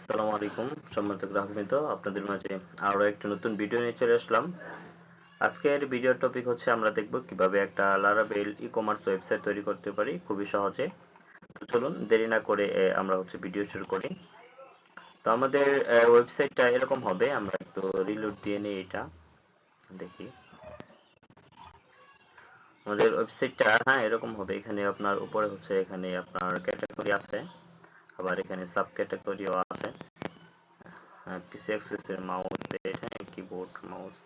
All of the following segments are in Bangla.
আসসালামু আলাইকুম, সম্মানিত গ্রাহকবৃন্দ। আপনাদের মাঝে আরও একটা নতুন ভিডিও নিয়ে চলে আসলাম। আজকের ভিডিওর টপিক হচ্ছে আমরা দেখব কীভাবে একটা লারাবেল ই কমার্স ওয়েবসাইট তৈরি করতে পারি, খুবই সহজে। তো চলুন, দেরি না করে আমরা হচ্ছে ভিডিও শুরু করি। তো আমাদের ওয়েবসাইটটা এরকম হবে, আমরা একটু রিলোড দিয়ে নিই এটা। দেখি। আমাদের ওয়েবসাইটটা হ্যাঁ এরকম হবে। এখানে আপনার উপরে হচ্ছে, এখানে আপনার ক্যাটাগরি আছে। আবার এখানে সাব ক্যাটাগরিও আছে পিসি অ্যাক্সেসের মাউস হ্যাঁ কিবোর্ড মাউস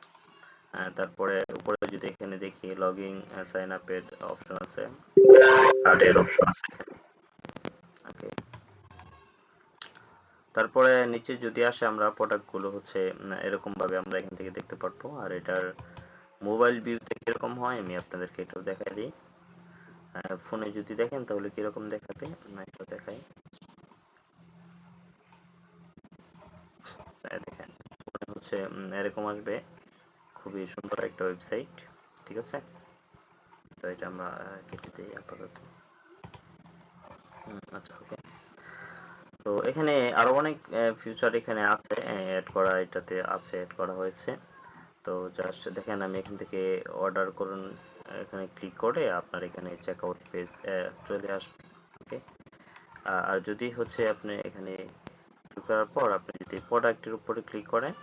তারপরে উপরে যদি এখানে দেখি লগইন সাইন আপের অপশন আছে। কার্ডের অপশন আছে। ওকে তারপরে নিচে যদি আসে আমরা প্রোডাক্টগুলো হচ্ছে এরকম ভাবে আমরা এখান থেকে দেখতে পারব। আর এটার মোবাইল ভিউ থেকে এরকম হয় আমি আপনাদেরকে একটু দেখাই দিই। ফোনে যদি দেখেন তাহলে কীরকম দেখাবে? না এটা দেখাই দেখেন হচ্ছে এরকম আসবে। খুবই সুন্দর একটা ওয়েবসাইট ঠিক আছে? তো এটা আমরা কেটে দিই আপাতত। আচ্ছা ওকে তো এখানে আরও অনেক ফিউচার এখানে আছে অ্যাড করা, এটাতে আছে অ্যাড করা হয়েছে। তো জাস্ট দেখেন, আমি এখান থেকে অর্ডার করুন, এখানে ক্লিক করে আপনার এখানে চেক আউট পেজ চলে আসবে ওকে আর যদি হচ্ছে আপনি এখানে করার পর আপনি যদি প্রোডাক্টের উপরে ক্লিক করেন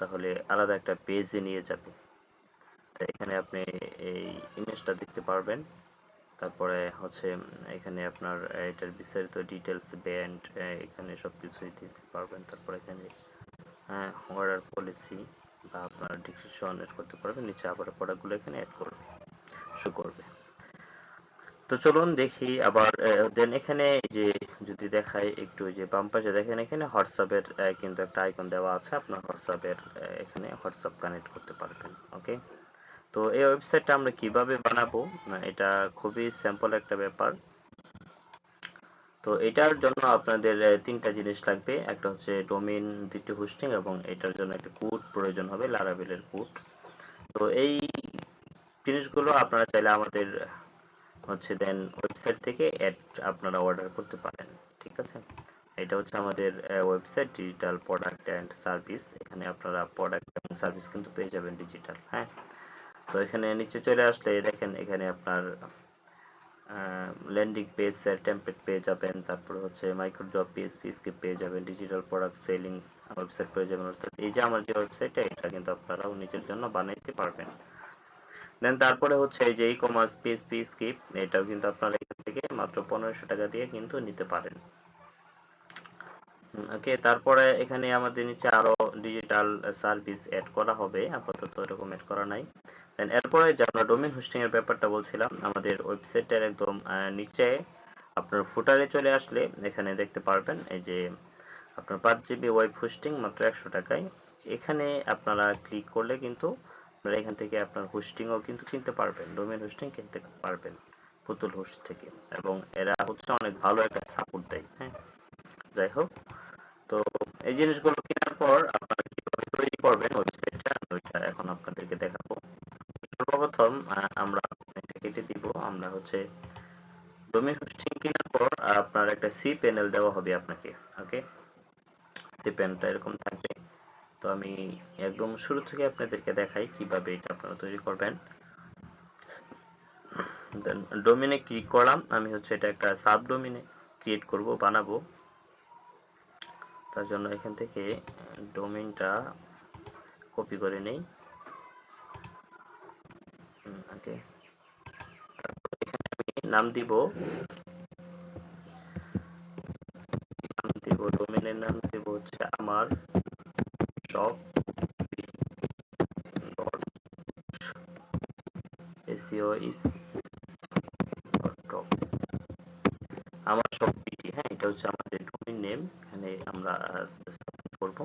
তাহলে আলাদা একটা পেজে নিয়ে যাবে। তো এখানে আপনি এই ইমেজটা দেখতে পারবেন। তারপরে হচ্ছে এখানে আপনার এটার বিস্তারিত ডিটেলস ব্যান্ড এখানে সব কিছুই দিতে পারবেন। তারপরে এখানে অর্ডার পলিসি বা আপনার ডিসক্রিপশন করতে পারবেন। নিচে আবার প্রোডাক্টগুলো এখানে অ্যাড করবে শো করবে। তো চলুন দেখি আবার দেন এখানে যে যদি দেখাই একটু যে বাম পাশে দেখেন, এখানে হোয়াটসঅ্যাপের কিন্তু একটা আইকন দেওয়া আছে। আপনার হোয়াটসঅ্যাপের এখানে হোয়াটসঅ্যাপ কানেক্ট করতে পারবেন ওকে তো এই ওয়েবসাইটটা আমরা কীভাবে বানাবো? এটা খুবই সিম্পল একটা ব্যাপার। তো এটার জন্য আপনাদের তিনটা জিনিস লাগবে। একটা হচ্ছে ডোমেইন দ্বিতীয় হোস্টিং এবং এটার জন্য একটা কোড প্রয়োজন হবে লারাবেলের কোড তো এই জিনিসগুলো আপনারা চাইলে আমাদের হচ্ছে দেন ওয়েবসাইট থেকে অ্যাড আপনারা অর্ডার করতে পারেন, ঠিক আছে? এটা হচ্ছে আমাদের website digital product and service এখানে আপনারা প্রোডাক্ট এবং সার্ভিস কিন্তু পেয়ে যাবেন ডিজিটাল হ্যাঁ? তো এখানে নিচে চলে আসলে দেখেন, এখানে আপনার ল্যান্ডিং পেজ টেমপ্লেট পেয়ে যাবেন, তারপর হচ্ছে মাইক্রো জব পিএসপি স্কিপ পেয়ে যাবেন ডিজিটাল প্রোডাক্ট সেলিং ওয়েবসাইট পেয়ে যাবেন, অর্থাৎ এই যে আমার যে ওয়েবসাইটটা এটা কিন্তু আপনারাও নিজের জন্য বানাইতে পারবেন। দেন তারপরে হচ্ছে এই যে ই কমার্স পিএসপি স্কিপ এটাও কিন্তু আপনারা এখান থেকে মাত্র পনেরোশো টাকা দিয়ে কিন্তু নিতে পারেন। ওকে তারপরে এখানে আমাদের নিচে আরও ডিজিটাল সার্ভিস অ্যাড করা হবে, আপাতত এরকম অ্যাড করা নাই। দেন এরপরে যে আমরা ডোমেইন হোস্টিং এর ব্যাপারটা বলছিলাম, আমাদের ওয়েবসাইটের একদম নিচে আপনার ফুটারে চলে আসলে এখানে দেখতে পারবেন, এই যে আপনার পাঁচ জিবি ওয়েব হোস্টিং মাত্র একশো টাকায়। এখানে আপনারা ক্লিক করলে কিন্তু আপনারা এখান থেকে আপনার হোস্টিংও কিন্তু কিনতে পারবেন ডোমেন হোস্টিং কিনতে পারবেন পুতুল হোস্ট থেকে। এবং এরা হচ্ছে অনেক ভালো একটা সাপোর্ট দেয় হ্যাঁ? যাই হোক, তো এই জিনিসগুলো কেনার পর আপনারা কীভাবে তৈরি করবেন ওয়েবসাইটটা ওইটা এখন আপনাদেরকে দেখাবো। সর্বপ্রথম আমরা কেটে দিব। আমরা হচ্ছে ডোমেন হোস্টিং কেনার পর আপনার একটা সি প্যানেল দেওয়া হবে আপনাকে ওকে সি প্যানেলটা এরকম আমি একদম শুরু থেকে আপনাদেরকে দেখাই কীভাবে এটা আপনারা তৈরি করবেন। ডোমিনে ক্লিক করলাম, আমি হচ্ছে এটা একটা সাব ডোমিনে ক্রিয়েট করব, বানাবো। তার জন্য এখান থেকে ডোমেইনটা কপি করে নেই। নাম দিব। নাম দিব ডোমেনের নাম দিব হচ্ছে আমার। SEO is আমার সব পিটি হ্যাঁ এটা হচ্ছে আমাদের ডোমেইন নেম এখানে আমরা সাবমিট করব।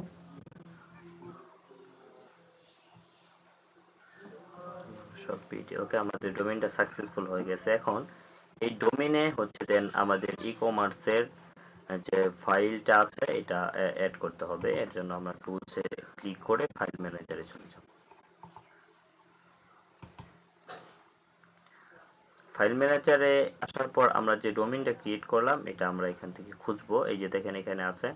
সব পিটি ওকে, আমাদের ডোমেইনটা সাকসেসফুল হয়ে গেছে এখন। এই ডোমেইনে হচ্ছে দেন আমাদের ই কমার্সের যে ফাইলটা আছে, এটা অ্যাড করতে হবে। এর জন্য আমরা টুলসে ক্লিক করে ফাইল ম্যানেজারে চলে যাব। ফাইল ম্যানেজারে আসার পর আমরা যে ডোমেইনটা ক্রিয়েট করলাম, এটা আমরা এখান থেকে খুঁজবো। এই যে দেখেন এখানে আছে,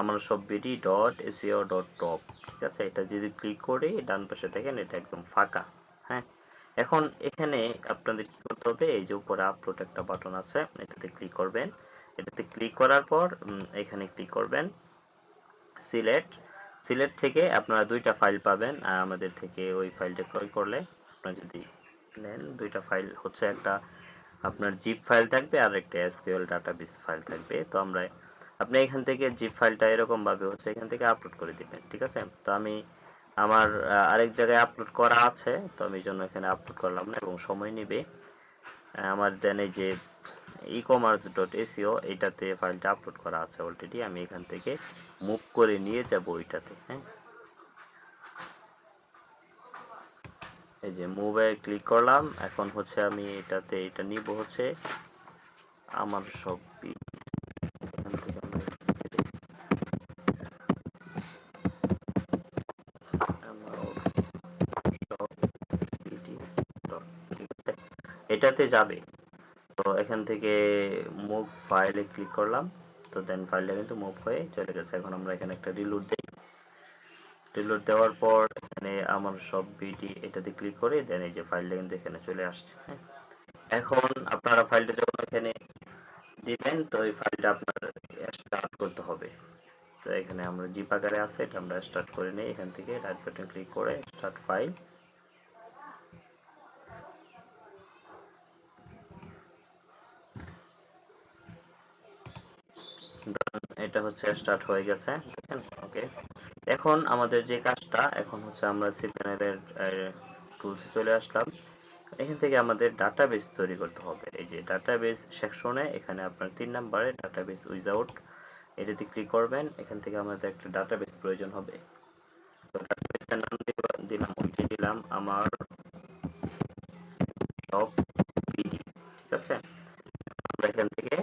আমার সব BD dot SEO dot top, ঠিক আছে? এটা যদি ক্লিক করি, ডান পাশে দেখেন এটা একদম ফাঁকা হ্যাঁ? এখন এখানে আপনাদের কি করতে হবে? এই যে উপরে আপলোড একটা বাটন আছে, এটাতে ক্লিক করবেন। এটাতে ক্লিক করার পর এখানে ক্লিক করবেন সিলেক্ট। সিলেক্ট থেকে আপনারা দুইটা ফাইল পাবেন। আমাদের থেকে ওই ফাইলটা ক্রয় করলে আপনারা যদি নেন। দুইটা ফাইল হচ্ছে একটা আপনার জিপ ফাইল থাকবে, আর একটা এসকিউএল ডাটাবেস ফাইল থাকবে। তো আমরা, আপনি এখান থেকে জিপ ফাইলটা এরকম ভাবে হচ্ছে এখান থেকে আপলোড করে দিবেন, ঠিক আছে? তো আমি আমার আরেক জায়গায় আপলোড করা আছে, তো আমি জন্য এখানে আপলোড করলাম না এবং সময় নেবে। আমার দেন এই যে ই কমার্স ডট এসিও এইটাতে ফাইলটা আপলোড করা আছে অলরেডি আমি এখান থেকে মুভ করে নিয়ে যাব ওইটাতে হ্যাঁ? এই যে মুভে ক্লিক করলাম, এখন হচ্ছে আমি এটাতে এটা নিব হচ্ছে আমার সব এটাতে যাবে। তো এখান থেকে মুভ ফাইলে ক্লিক করলাম, তো দেন ফাইলটা কিন্তু মুভ হয়ে চলে গেছে। এখন আমরা এখানে একটা রিলোড দিই। রিলোড দেওয়ার পর এখানে আমার সব বিডি এটাতে ক্লিক করে দেন এই যে ফাইলটা কিন্তু এখানে চলে আসছে। এখন আপনারা ফাইলটা যখন এখানে দিবেন, তো এই ফাইলটা আপনার স্টার্ট করতে হবে। তো এখানে আমরা জিপ আকারে আছে, এটা আমরা স্টার্ট করে নিই। এখান থেকে রাইট বাটন ক্লিক করে স্টার্ট ফাইল এটা হচ্ছে স্টার্ট হয়ে গেছে। ওকে এখন আমাদের যে কাজটা, এখন হচ্ছে আমরা সি প্যানেলের টুলসে চলে আসলাম। এখান থেকে আমাদের ডাটাবেস তৈরি করতে হবে। এই যে ডাটাবেস সেকশনে এখানে আপনার তিন নম্বরে ডাটাবেস উইজাউট এটাতে ক্লিক করবেন। এখান থেকে আমাদের একটা ডাটাবেস প্রয়োজন হবে। তো ডাটাবেসের নাম দিলাম, ওইটি দিলাম আমার টপ বিডি ঠিক আছে? আমরা এখান থেকে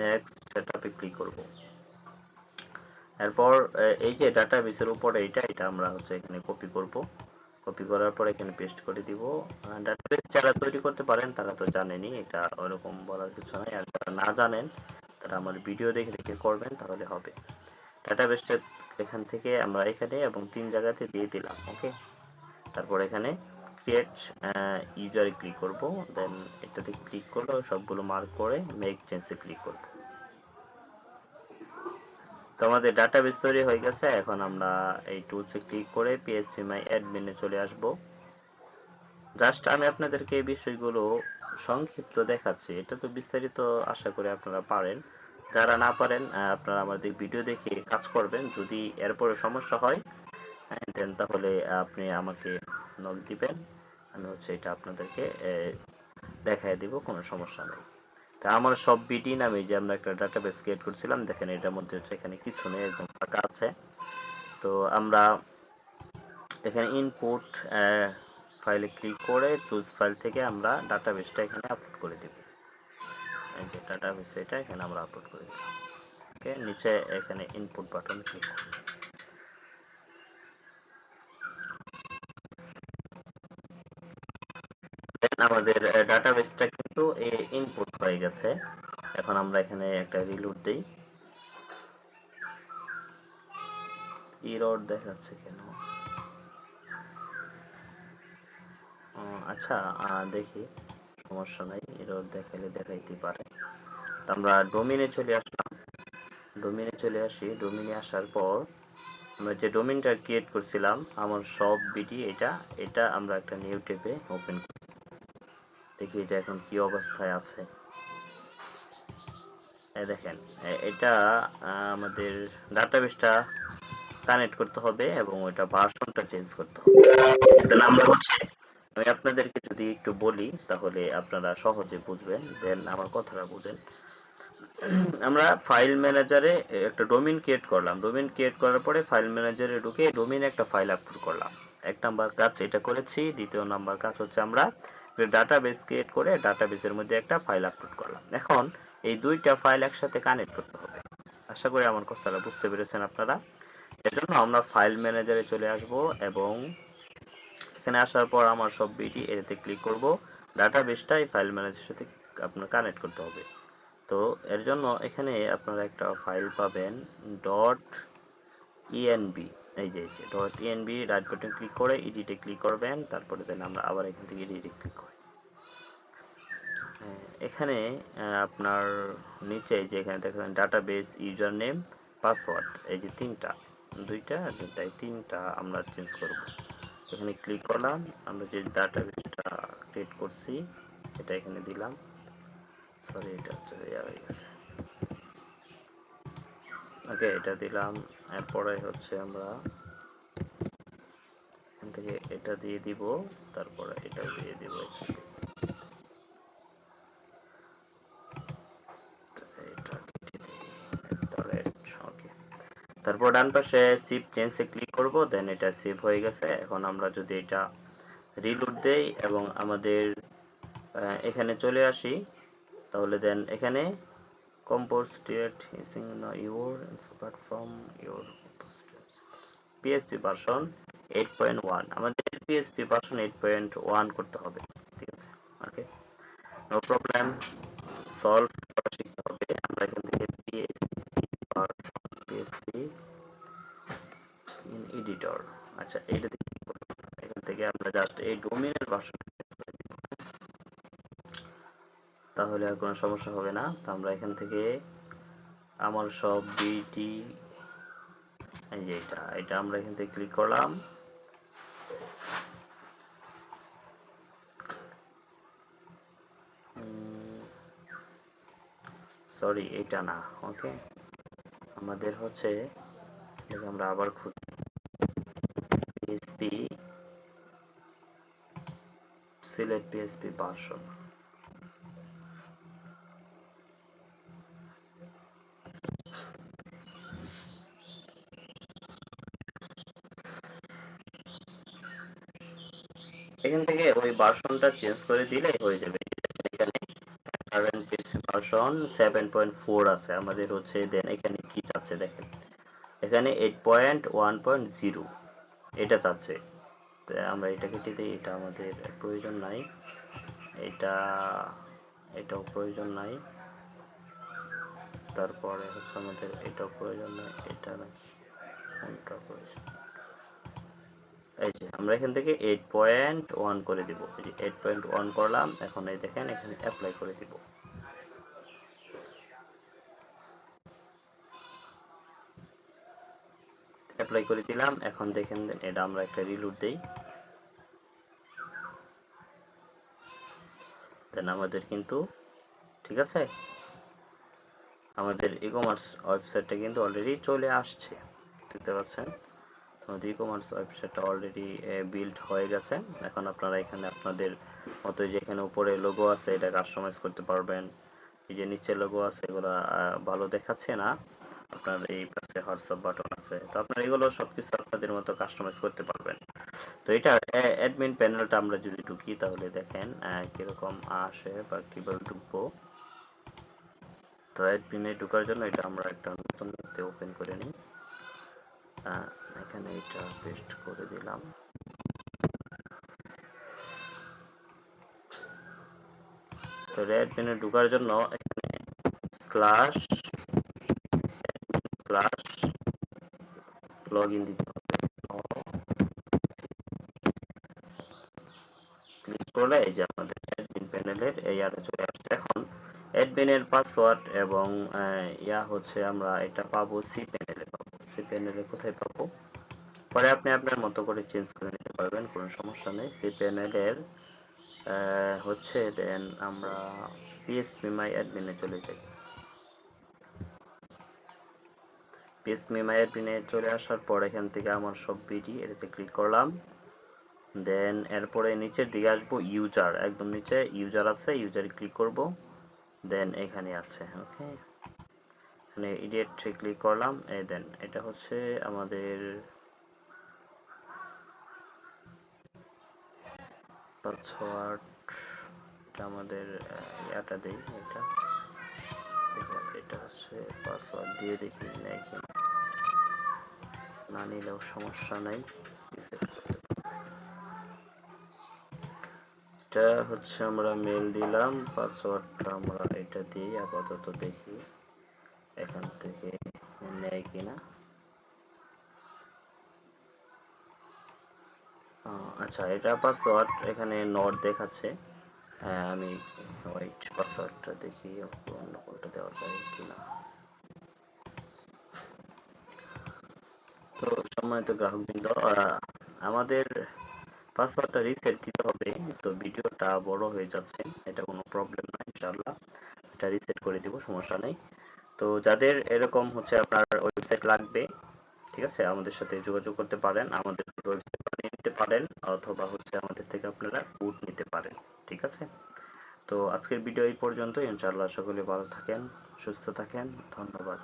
নেক্সট সেটআপে ক্লিক করব। এরপর এই যে ডাটাবেসের উপরে এটা এটা আমরা হচ্ছে এখানে কপি করব। কপি করার পর এখানে পেস্ট করে দিব। ডাটাবেস যারা তৈরি করতে পারেন, তারা তো জানেনই, এটা ওরকম বলার কিছু নাই। আর যারা না জানেন, তারা আমার ভিডিও দেখে দেখে করবেন, তাহলে হবে। ডাটাবেসটা এখান থেকে আমরা এখানে এবং তিন জায়গাতে দিয়ে দিলাম ওকে তারপর এখানে ক্রিয়েট ইউজারে ক্লিক করব। দেন এটাতে ক্লিক করলে সবগুলো মার্ক করে মেক চেঞ্জে ক্লিক করব। তো আমাদের ডাটাবেস তৈরি হয়ে গেছে। এখন আমরা এই টুলসে ক্লিক করে পিএসপি মাই অ্যাডমিনে চলে আসব। জাস্ট আমি আপনাদেরকে এই বিষয়গুলো সংক্ষিপ্ত দেখাচ্ছি। এটা তো বিস্তারিত আশা করি আপনারা পারেন। যারা না পারেন আপনারা আমাদের ভিডিও দেখে কাজ করবেন। যদি এরপরে সমস্যা হয় দেন তাহলে আপনি আমাকে নক দিবেন। আমি হচ্ছে এটা আপনাদেরকে দেখায় দিব, কোনো সমস্যা নেই। আমার সব বিডি নামে যে আমরা একটা ডাটাবেস ক্রিয়েট করছিলাম, দেখেন এটার মধ্যে হচ্ছে এখানে কিছু নেই একদম ফাঁকা আছে। তো আমরা এখানে ইনপুট ফাইলে ক্লিক করে চুজ ফাইল থেকে আমরা ডাটাবেসটা এখানে আপলোড করে দিব। এই যে ডাটাবেস এটা, এখানে আমরা আপলোড করে দিলাম ওকে নিচে এখানে ইনপুট বাটন ক্লিক করব। আমাদের ডাটাবেসটা কিন্তু ইনপুট হয়ে গেছে। এখন আমরা এখানে একটা রিলোড দেই। ইরর দেখাচ্ছে কেন? আচ্ছা দেখি। সমস্যা নাই এরর দেখালে দেখাইতে পারে। আমরা ডোমিনে চলে আসলাম। ডোমিনে চলে আসি। ডোমিনে আসার পর আমরা যে ডোমিনটা ক্রিয়েট করছিলাম, আমার সব বিডি এটা এটা আমরা একটা নিউ টেপে ওপেন দেখি এটা এখন কি অবস্থায় আছে। দেখেন এটা আমাদের ডাটাবেসটা কানেক্ট করতে হবে এবং ওইটা ভার্সনটা চেঞ্জ করতে হবে। তাহলে আমরা হচ্ছে, আমি আপনাদেরকে যদি একটু বলি, তাহলে আপনারা সহজে বুঝবেন দেন আমার কথাটা বুঝেন। আমরা ফাইল ম্যানেজারে একটা ডোমিন ক্রিয়েট করলাম। ডোমিন ক্রিয়েট করার পরে ফাইল ম্যানেজারে ঢুকে ডোমিন একটা ফাইল আপলোড করলাম। এক নাম্বার কাজ এটা করেছি, দ্বিতীয় নাম্বার কাজ হচ্ছে আমরা ডাটাবেস ক্রিয়েট করে ডাটাবেসের মধ্যে একটা ফাইল আপলোড করলাম। এখন এই দুইটা ফাইল একসাথে কানেক্ট করতে হবে। আশা করি আমার কথাটা বুঝতে পেরেছেন আপনারা। এজন্য আমরা ফাইল ম্যানেজারে চলে আসব এবং এখানে আসার পর আমার সব বিডি এতে ক্লিক করব। ডাটাবেসটা এই ফাইল ম্যানেজারের সাথে আপনার কানেক্ট করতে হবে। তো এর জন্য এখানে আপনারা একটা ফাইল পাবেন ডট ইএনবি এই যে এই যে dot ENV right button click করে এডিটে ক্লিক করবেন, তারপরে দেন আমরা আবার এখান থেকে এডিটে ক্লিক করি। এখানে আপনার নিচে যে এখানে দেখেন ডাটাবেস ইউজার নেম পাসওয়ার্ড এই যে তিনটা, দুইটা দুইটা তিনটা আমরা চেঞ্জ করব। এখানে ক্লিক করলাম, আমরা যে ডাটাবেসটা ক্রিয়েট করছি, এটা এখানে দিলাম। সরি এটা হচ্ছে হয়ে গেছে। ওকে এটা দিলাম, এরপরে হচ্ছে আমরা এখান থেকে এটা দিয়ে দিব, তারপরে এটা দিয়ে দিব তারপর ডান পাশে সিপ চেঞ্জে ক্লিক করব দেন এটা সেভ হয়ে গেছে। এখন আমরা যদি এটা রিলোড দেই এবং আমাদের এখানে চলে আসি, তাহলে দেন এখানে compose state using your input from your PHP version 8.1 আমাদের PHP ভার্সন 8.1 করতে হবে, ঠিক আছে? ওকে নো প্রবলেম সলভ করা শিখতে হবে। আমরা এখান থেকে PHP version PHP in editor আচ্ছা এইটা থেকে এখান থেকে আমরা জাস্ট এই ডোমেনের ভার্সন তাহলে আর কোনো সমস্যা হবে না। তো আমরা এখান থেকে আমার সব বিটি এই যে এটা এটা আমরা এখান থেকে ক্লিক করলাম। সরি এটা না ওকে আমাদের হচ্ছে আমরা আবার খুঁজি পিএসপি সিলেট পিএসপি ভার্সন ভার্সনটা চেঞ্জ করে দিলে হয়ে যাবে। এখানে কারেন্ট পিসি ভার্সন 7.4 আছে। আমাদের হচ্ছে দেন এখানে কি চাচ্ছে দেখেন। এখানে 8.1.0 এটা চাচ্ছে। আমরা এটা কেটে দিই এটা আমাদের প্রয়োজন নাই। এটা, এটাও প্রয়োজন নাই। তারপরে হচ্ছে আমাদের এটাও প্রয়োজন নাই। এটা কোনটা প্রয়োজন? এই যে, আমরা এখান থেকে এইট পয়েন্ট ওয়ান করে দিব। এই যে এইট পয়েন্ট ওয়ান করলাম, এখন এই দেখেন এখানে অ্যাপ্লাই করে দিব। অ্যাপ্লাই করে দিলাম, এখন দেখেন এটা আমরা একটা রিলুট দেই। দেন আমাদের কিন্তু, ঠিক আছে? আমাদের ই কমার্স ওয়েবসাইটটা কিন্তু অলরেডি চলে আসছে, দেখতে পাচ্ছেন? আমাদের ই কমার্স ওয়েবসাইটটা অলরেডি বিল্ড হয়ে গেছে। এখন আপনারা এখানে আপনাদের মতো যে এখানে উপরে লোগো আছে, এটা কাস্টমাইজ করতে পারবেন। এই যে নিচে লোগো আছে, এগুলো ভালো দেখাচ্ছে না। আপনার এই পাশে হোয়াটসঅ্যাপ বাটন আছে। তো আপনারা এগুলো সবকিছু আপনাদের মতো কাস্টমাইজ করতে পারবেন। তো এটা অ্যাডমিন প্যানেলটা আমরা যদি ঢুকি, তাহলে দেখেন কীরকম আসে বা কীভাবে ঢুকবো। তো অ্যাডমিনে ঢোকার জন্য এটা আমরা একটা নতুন ওপেন করে নিই। এখানে এটা পেস্ট করে দিলাম। তো অ্যাডমিনে ঢোকার জন্য এখানে স্ল্যাশ স্ল্যাশ লগ ইন দিতে হবে। ক্লিক করলে এই যে আমাদের অ্যাডমিন প্যানেলের এই আরে চলে আসছে। এখন অ্যাডমিনের পাসওয়ার্ড এবং ইয়া হচ্ছে আমরা এটা পাবো সি প্যানেলে পাবো সি প্যানেলে কোথায় পাবো? পরে আপনি আপনার মতো করে চেঞ্জ করে নিতে পারবেন, কোনো সমস্যা নেই। সি প্যানেলের হচ্ছে দেন আমরা পিএসপি মাই অ্যাডমিনে চলে যাই। পিএসপি মাই অ্যাডমিনে চলে আসার পর এখান থেকে আমার সব বিডি এটাতে ক্লিক করলাম। দেন এরপরে নিচের দিকে আসব ইউজার একদম নিচে ইউজার আছে ইউজারে ক্লিক করব। দেন এখানে আছে ওকে এখানে ইডিয়েট ক্লিক করলাম, এই দেন এটা হচ্ছে আমাদের পাসওয়ার্ড এটা আমাদের ইয়াটা দেই, এটা। এটা পাসওয়ার্ড দিয়ে দেখি না নিলেও সমস্যা নাই। এটা হচ্ছে আমরা মেল দিলাম পাসওয়ার্ডটা আমরা এটা দিই, আপাতত দেখি, এখান থেকে নেয় কিনা। আচ্ছা এটা পাসওয়ার্ড এখানে নট দেখাচ্ছে। হ্যাঁ, আমি ওয়াইট পাসওয়ার্ডটা দেখি অন্য কোনটা দেওয়া যায় কিনা। তো সম্মানিত গ্রাহকবৃন্দ আমাদের পাসওয়ার্ডটা রিসেট দিতে হবে তো ভিডিওটা বড় হয়ে যাচ্ছে এটা কোনো প্রবলেম না ইনশাআল্লাহ। এটা রিসেট করে দিব সমস্যা নেই। তো যাদের এরকম হচ্ছে আপনার ওয়েবসাইট লাগবে ঠিক আছে আমাদের সাথে যোগাযোগ করতে পারেন। আমাদের ওয়েবসাইট নিতে পারেন, অথবা হচ্ছে আমাদের থেকে আপনারা কোড নিতে পারেন, ঠিক আছে? তো আজকের ভিডিও এই পর্যন্ত ইনশাআল্লাহ সকলে ভালো থাকেন, সুস্থ থাকেন, ধন্যবাদ।